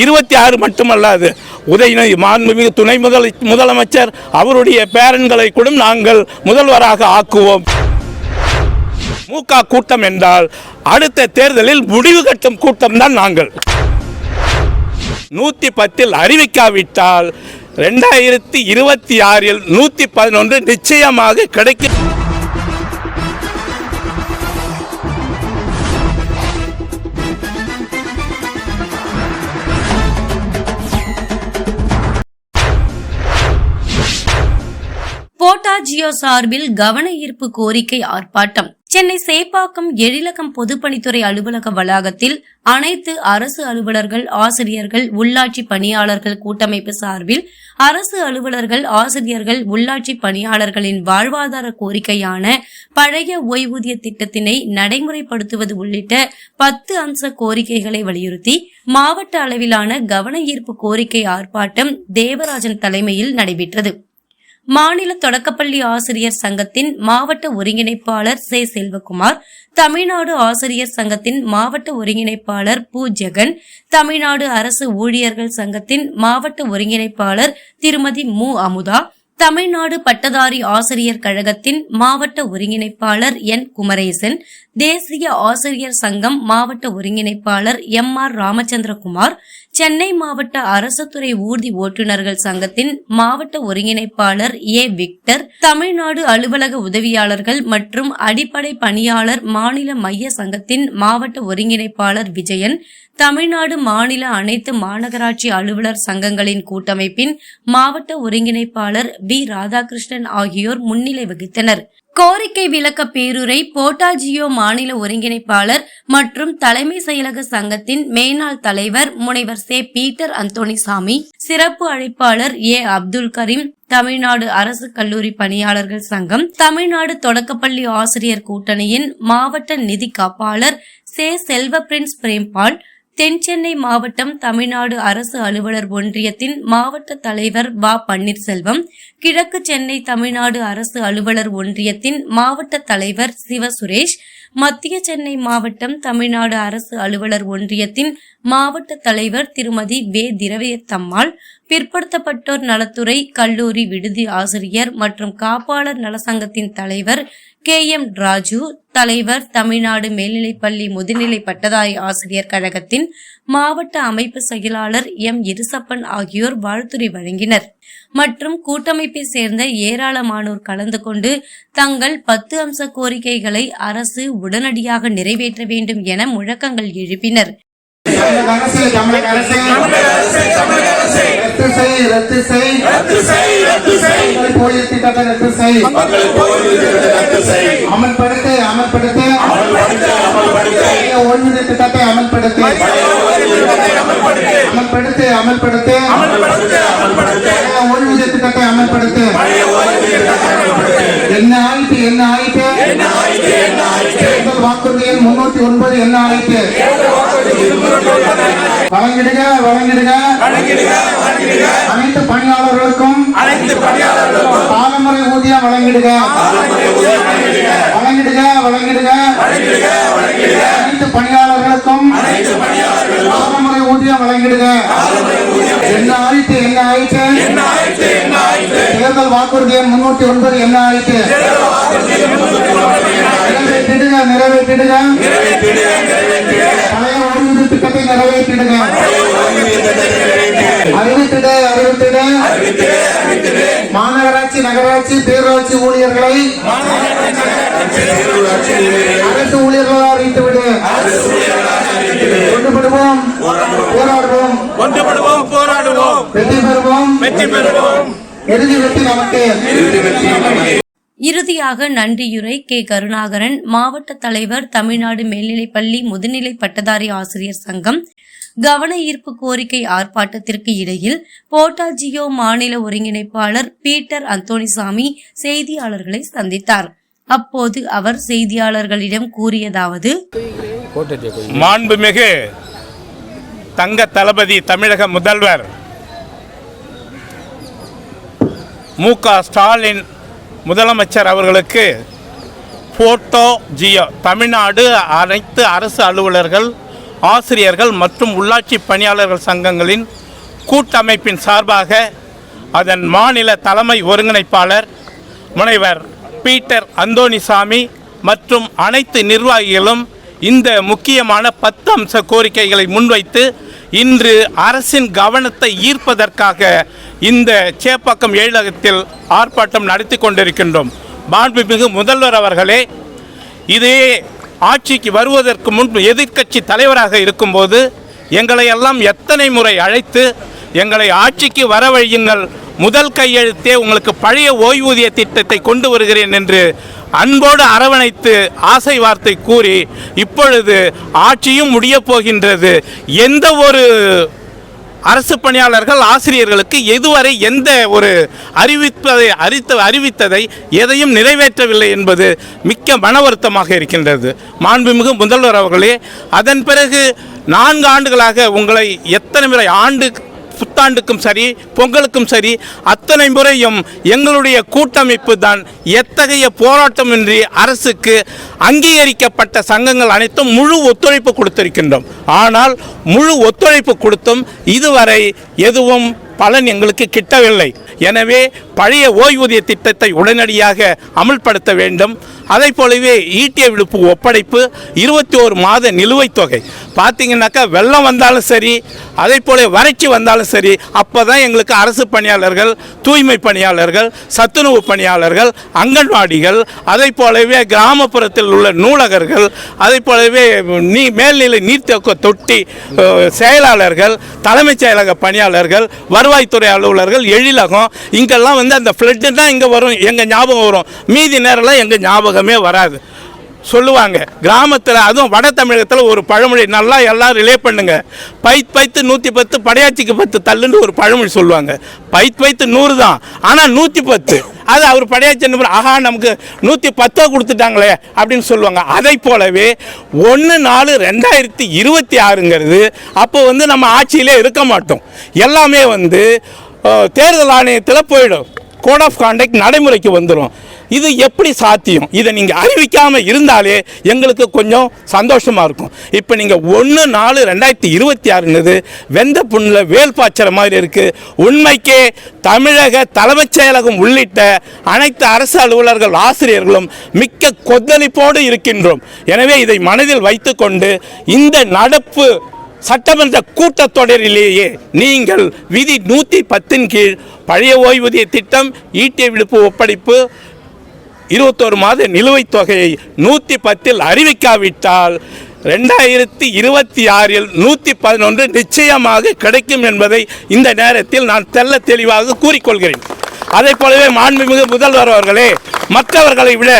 இருபத்தி ஆறு மட்டுமல்லாது உதயநிதி மாண்புமிகு துணை முதல் முதலமைச்சர் அவருடைய பேரன்களை கூட நாங்கள் முதல்வராக ஆக்குவோம். மூகா கூட்டம் என்றால் அடுத்த தேர்தலில் முடிவு கட்டும் கூட்டம் தான் நாங்கள். நூற்றி பத்தில் அறிவிக்காவிட்டால் ரெண்டாயிரத்தி இருபத்தி ஆறில் நூற்றி பதினொன்று நிச்சயமாக கிடைக்கும் போட்டாஜியோ சார்பில் கவன ஈர்ப்பு கோரிக்கை ஆர்ப்பாட்டம். சென்னை சேப்பாக்கம் எழிலகம் பொதுப்பணித்துறை அலுவலக வளாகத்தில் அனைத்து அரசு அலுவலர்கள் ஆசிரியர்கள் உள்ளாட்சி பணியாளர்கள் கூட்டமைப்பு சார்பில் அரசு அலுவலர்கள் ஆசிரியர்கள் உள்ளாட்சி பணியாளர்களின் வாழ்வாதார கோரிக்கையான பழைய ஓய்வூதிய திட்டத்தினை நடைமுறைப்படுத்துவது உள்ளிட்ட பத்து அம்ச கோரிக்கைகளை வலியுறுத்தி மாவட்ட அளவிலான கவன ஈர்ப்பு கோரிக்கை ஆர்ப்பாட்டம் தேவராஜன் தலைமையில் நடைபெற்றது. மாநில தொடக்கப்பள்ளி ஆசிரியர் சங்கத்தின் மாவட்ட ஒருங்கிணைப்பாளர் சே செல்வகுமார் தமிழ்நாடு ஆசிரியர் சங்கத்தின் மாவட்ட ஒருங்கிணைப்பாளர் பு ஜெகன் தமிழ்நாடு அரசு ஊழியர்கள் சங்கத்தின் மாவட்ட ஒருங்கிணைப்பாளர் திருமதி மு. அமுதா தமிழ்நாடு பட்டதாரி ஆசிரியர் கழகத்தின் மாவட்ட ஒருங்கிணைப்பாளர் என். குமரேசன் தேசிய ஆசிரியர் சங்கம் மாவட்ட ஒருங்கிணைப்பாளர் எம். ஆர். ராமச்சந்திரகுமார் சென்னை மாவட்ட அரசு துறை ஊர்தி ஓட்டுநர்கள் சங்கத்தின் மாவட்ட ஒருங்கிணைப்பாளர் ஏ. விக்டர் தமிழ்நாடு அலுவலக உதவியாளர்கள் மற்றும் அடிப்படை பணியாளர் மாநில மைய சங்கத்தின் மாவட்ட ஒருங்கிணைப்பாளர் விஜயன் தமிழ்நாடு மாநில அனைத்து மாநகராட்சி அலுவலர் சங்கங்களின் கூட்டமைப்பின் மாவட்ட ஒருங்கிணைப்பாளர் வி. ராதாகிருஷ்ணன் ஆகியோர் முன்னிலை வகித்தனர். கோரிக்கை விளக்க பேருரை போட்டாஜியோ மாநில ஒருங்கிணைப்பாளர் மற்றும் தலைமை செயலக சங்கத்தின் மேனாள் தலைவர் முனைவர் சே. பீட்டர் அந்தோணிசாமி சிறப்பு அழைப்பாளர் ஏ. அப்துல் கரீம் தமிழ்நாடு அரசு கல்லூரி பணியாளர்கள் சங்கம் தமிழ்நாடு தொடக்கப்பள்ளி ஆசிரியர் கூட்டணியின் மாவட்ட நிதி காப்பாளர் சே. செல்வ பிரின்ஸ் பிரேம்பால் தென் சென்னை மாவட்டம் தமிழ்நாடு அரசு அலுவலர் ஒன்றியத்தின் மாவட்ட தலைவர் வ. பன்னீர்செல்வம் கிழக்கு சென்னை தமிழ்நாடு அரசு அலுவலர் ஒன்றியத்தின் மாவட்ட தலைவர் சிவ சுரேஷ் மத்திய சென்னை மாவட்டம் தமிழ்நாடு அரசு அலுவலர் ஒன்றியத்தின் மாவட்ட தலைவர் திருமதி வே. திரவியத்தம்மாள் பிற்படுத்தப்பட்டோர் நலத்துறை கல்லூரி விடுதி ஆசிரியர் மற்றும் காப்பாளர் நலசங்கத்தின் தலைவர் கே. எம். ராஜு தலைவர் தமிழ்நாடு மேல்நிலைப்பள்ளி முதுநிலை பட்டதாரி ஆசிரியர் கழகத்தின் மாவட்ட அமைப்பு செயலாளர் எம் இருசப்பன் ஆகியோர் வாழ்த்துறை வழங்கினர். மற்றும் கூட்டமைப்பை சேர்ந்த ஏராளமானோர் கலந்து கொண்டு தங்கள் பத்து அம்ச கோரிக்கைகளை அரசு உடனடியாக நிறைவேற்ற வேண்டும் என முழக்கங்கள் எழுப்பினர். தமிழக அரசு தமிழக அரசு ரத்து செய் ரத்து செய். போலியோ திட்டத்தை ரத்து செய். அமல்படுத்து அமல்படுத்து. பழைய ஓய்வூதிய திட்டத்தை அமல்படுத்து. அமல்படுத்து. அமல்படுத்து ஓய்வூதிய திட்டத்தை அமல்படுத்து. என்ன ஆயிட்டு என்ன ஆயிட்டு தேர்தல் வாக்குறுதி எண் முன்னூத்தி ஒன்பது என்ன ஆயிட்டு வழங்கிடுக வழங்கிடுக ஆயிட்டு என்ன ஆயிட்டு தேர்தல் வாக்குறுதி எண் முன்னூத்தி ஒன்பது என்ன பழைய ஓய்வூதிய திட்டத்தை நிறைவேற்றிடுங்க. அறிவித்திட அறிவித்திட. மாநகராட்சி நகராட்சி பேரூராட்சி ஊழியர்களை அரசு ஊழியர்களாக அறிவித்துவிடு. ஒன்றுபடுவோம் போராடுவோம். ஒன்றுபடுவோம் போராடுவோம். வெற்றி பெறுவோம். வெற்றி பெறுவோம் இறுதி வெற்றி நமக்கு. இறுதியாக நன்றியுரை கே. கருணாகரன் மாவட்ட தலைவர் தமிழ்நாடு மேல்நிலைப்பள்ளி முதுநிலை பட்டதாரி ஆசிரியர் சங்கம். கவன ஈர்ப்பு கோரிக்கை ஆர்ப்பாட்டத்திற்கு இடையில் போட்டாஜியோ மாநில ஒருங்கிணைப்பாளர் பீட்டர் அந்தோணிசாமி செய்தியாளர்களை சந்தித்தார். அப்போது அவர் செய்தியாளர்களிடம் கூறியதாவது மாண்புமிகு தங்க தளபதி தமிழக முதல்வர் மு க ஸ்டாலின் முதலமைச்சர் அவர்களுக்கு போட்டோ ஜியோ. தமிழ்நாடு அனைத்து அரசு அலுவலர்கள் ஆசிரியர்கள் மற்றும் உள்ளாட்சி பணியாளர்கள் சங்கங்களின் கூட்டமைப்பின் சார்பாக அதன் மாநில தலைமை ஒருங்கிணைப்பாளர் முனைவர் பீட்டர் அந்தோனிசாமி மற்றும் அனைத்து நிர்வாகிகளும் இந்த முக்கியமான பத்து அம்ச கோரிக்கைகளை முன்வைத்து இன்று அரசின் கவனத்தை ஈர்ப்பதற்காக இந்த சேப்பாக்கம் எழிலகத்தில் ஆர்ப்பாட்டம் நடத்தி கொண்டிருக்கின்றோம். மாண்புமிகு முதல்வர் அவர்களே இதே ஆட்சிக்கு வருவதற்கு முன்பு எதிர்க்கட்சி தலைவராக இருக்கும்போது எங்களை எல்லாம் எத்தனை முறை அழைத்து எங்களை ஆட்சிக்கு வரவழியுங்கள் முதல் கையெழுத்தே உங்களுக்கு பழைய ஓய்வூதிய திட்டத்தை கொண்டு வருகிறேன் என்று அன்போடு அரவணைத்து ஆசை வார்த்தை கூறி இப்பொழுது ஆட்சியும் முடிய போகின்றது. எந்த ஒரு அரசு பணியாளர்கள் ஆசிரியர்களுக்கு இதுவரை எந்த ஒரு அறிவிப்பதை அறித்த அறிவித்ததை எதையும் நிறைவேற்றவில்லை என்பது மிக்க மன வருத்தமாக இருக்கின்றது. மாண்புமிகு முதல்வர் அவர்களே அதன் பிறகு நான்கு ஆண்டுகளாக உங்களை எத்தனை முறை ஆண்டு புத்தாண்டுக்கும் சரி பொங்கலுக்கும் சரி அத்தனை முறையும் எங்களுடைய கூட்டமைப்பு தான் எத்தகைய போராட்டமின்றி அரசுக்கு அங்கீகரிக்கப்பட்ட சங்கங்கள் அனைத்தும் முழு ஒத்துழைப்பு கொடுத்திருக்கின்றோம். ஆனால் முழு ஒத்துழைப்பு கொடுத்தும் இதுவரை எதுவும் பலன் எங்களுக்கு கிட்டவில்லை. எனவே பழைய ஓய்வூதிய திட்டத்தை உடனடியாக அமல்படுத்த வேண்டும். அதை போலவே ஈட்டிய விடுப்பு ஒப்படைப்பு இருபத்தி ஒரு மாத நிலுவைத் தொகை. பார்த்தீங்கன்னாக்கா வெள்ளம் வந்தாலும் சரி அதே போல வறட்சி வந்தாலும் சரி அப்போ தான் எங்களுக்கு அரசு பணியாளர்கள் தூய்மை பணியாளர்கள் சத்துணவு பணியாளர்கள் அங்கன்வாடிகள் அதை போலவே கிராமப்புறத்தில் உள்ள நூலகர்கள் அதை போலவே நீ மேல்நிலை நீர்த்தக்க தொட்டி செயலாளர்கள் தலைமைச் செயலக பணியாளர்கள் வருவாய்த்துறை அலுவலர்கள் எழிலகம் இங்கெல்லாம் வந்து அந்த ஃப்ளட்டு தான் இங்கே வரும் எங்கள் ஞாபகம் வரும். மீதி நேரம்லாம் எங்கள் ஞாபகமே வராது. சொல்லுவாங்க கிராமத்தில் அதுவும் வட தமிழகத்தில் ஒரு பழமொழி நல்லா எல்லாம் ரிலே பண்ணுங்க. பைத் பைத்து நூற்றி பத்து படையாச்சிக்கு பத்து தள்ளுன்னு ஒரு பழமொழி சொல்லுவாங்க. பைத் பைத்து நூறு தான் ஆனால் நூற்றி பத்து. அது அவர் படையாச்சி என்ன ஆஹா நமக்கு நூற்றி பத்தோ கொடுத்துட்டாங்களே அப்படின்னு சொல்லுவாங்க. அதை போலவே ஒன்று நாலு ரெண்டாயிரத்தி இருபத்தி ஆறுங்கிறது அப்போ வந்து நம்ம ஆட்சியிலே இருக்க மாட்டோம். எல்லாமே வந்து தேர்தல் ஆணையத்தில் போயிடும் கோட் ஆஃப் கான்டக்ட் நடைமுறைக்கு வந்துடும் இது எப்படி சாத்தியம்? இதை நீங்கள் அறிவிக்காமல் இருந்தாலே எங்களுக்கு கொஞ்சம் சந்தோஷமாக இருக்கும். இப்போ நீங்கள் ஒன்று நாலு ரெண்டாயிரத்தி இருபத்தி ஆறுனது வெந்த புண்ணில் வேல் பாய்ச்சற மாதிரி இருக்குது உண்மைக்கே தமிழக தலைமைச் செயலகம் உள்ளிட்ட அனைத்து அரசு அலுவலர்கள் ஆசிரியர்களும் மிக்க கொந்தளிப்போடு இருக்கின்றோம். எனவே இதை மனதில் வைத்துக்கொண்டு இந்த நடப்பு சட்டமன்ற கூட்டத்தொடரிலேயே நீங்கள் விதி நூற்றி பத்தின் கீழ் பழைய ஓய்வூதிய திட்டம் ஈட்டிய விடுப்பு ஒப்படைப்பு இருபத்தோரு மாத நிலுவைத் தொகையை நூற்றி பத்தில் அறிவிக்காவிட்டால் ரெண்டாயிரத்தி இருபத்தி ஆறில் நூற்றி பதினொன்று நிச்சயமாக கிடைக்கும் என்பதை இந்த நேரத்தில் நான் தெல்ல தெளிவாக கூறிக்கொள்கிறேன். அதே போலவே மாண்புமிகு முதல்வர் அவர்களே மற்றவர்களை விட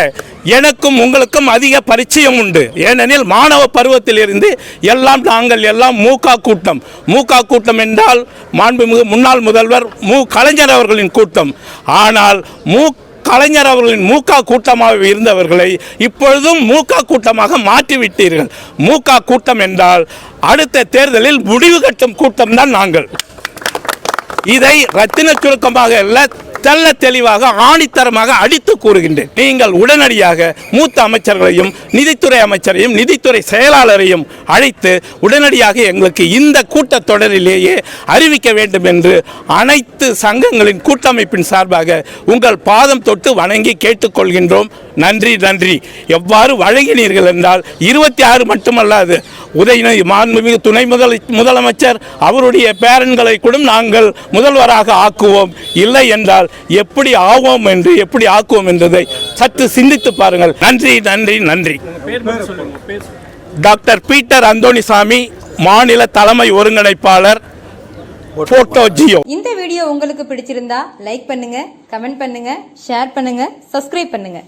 எனக்கும் உங்களுக்கும் அதிக பரிச்சயம் உண்டு. ஏனெனில் மாணவ பருவத்திலிருந்து எல்லாம் நாங்கள் எல்லாம் மூகா கூட்டம். மூகா கூட்டம் என்றால் மாண்புமிகு முன்னாள் முதல்வர் மு கலைஞர் அவர்களின் கூட்டம். ஆனால் மூ கலைஞர் அவர்களின் மூக்கா கூட்டமாக இருந்தவர்களை இப்பொழுதும் மூக்கா கூட்டமாக மாற்றிவிட்டீர்கள். மூக்கா கூட்டம் என்றால் அடுத்த தேர்தலில் முடிவு கட்டும் கூட்டம்தான் நாங்கள். இதை ரத்தின சுருக்கமாக இல்லை தெல்ல தெளிவாக ஆணித்தரமாக அடித்து கூறுகின்றேன். நீங்கள் உடனடியாக மூத்த அமைச்சர்களையும் நிதித்துறை அமைச்சரையும் நிதித்துறை செயலாளரையும் அழைத்து உடனடியாக எங்களுக்கு இந்த கூட்டத்தொடரிலேயே அறிவிக்க வேண்டும் என்று அனைத்து சங்கங்களின் கூட்டமைப்பின் சார்பாக உங்கள் பாதம் தொட்டு வணங்கி கேட்டுக்கொள்கின்றோம். நன்றி நன்றி. எவ்வாறு வழங்கினீர்கள் என்றால் இருபத்தி ஆறு மட்டுமல்லாது உதயநிதி மாண்புமிகு துணை முதல் முதலமைச்சர் அவருடைய பேரன்களை கூட நாங்கள் முதல்வராக ஆக்குவோம். இல்லை என்றால் எப்படி ஆவோம் என்று எப்படி ஆக்குவோம் என்றதை சற்று சிந்தித்து பாருங்கள். நன்றி நன்றி நன்றி. டாக்டர் பீட்டர் அந்தோணிசாமி மாநில தலைமை ஒருங்கிணைப்பாளர் போட்டோ ஜியோ. இந்த வீடியோ உங்களுக்கு பிடிச்சிருந்தா லைக் பண்ணுங்க கமெண்ட் பண்ணுங்க ஷேர் பண்ணுங்க சப்ஸ்கிரைப் பண்ணுங்க.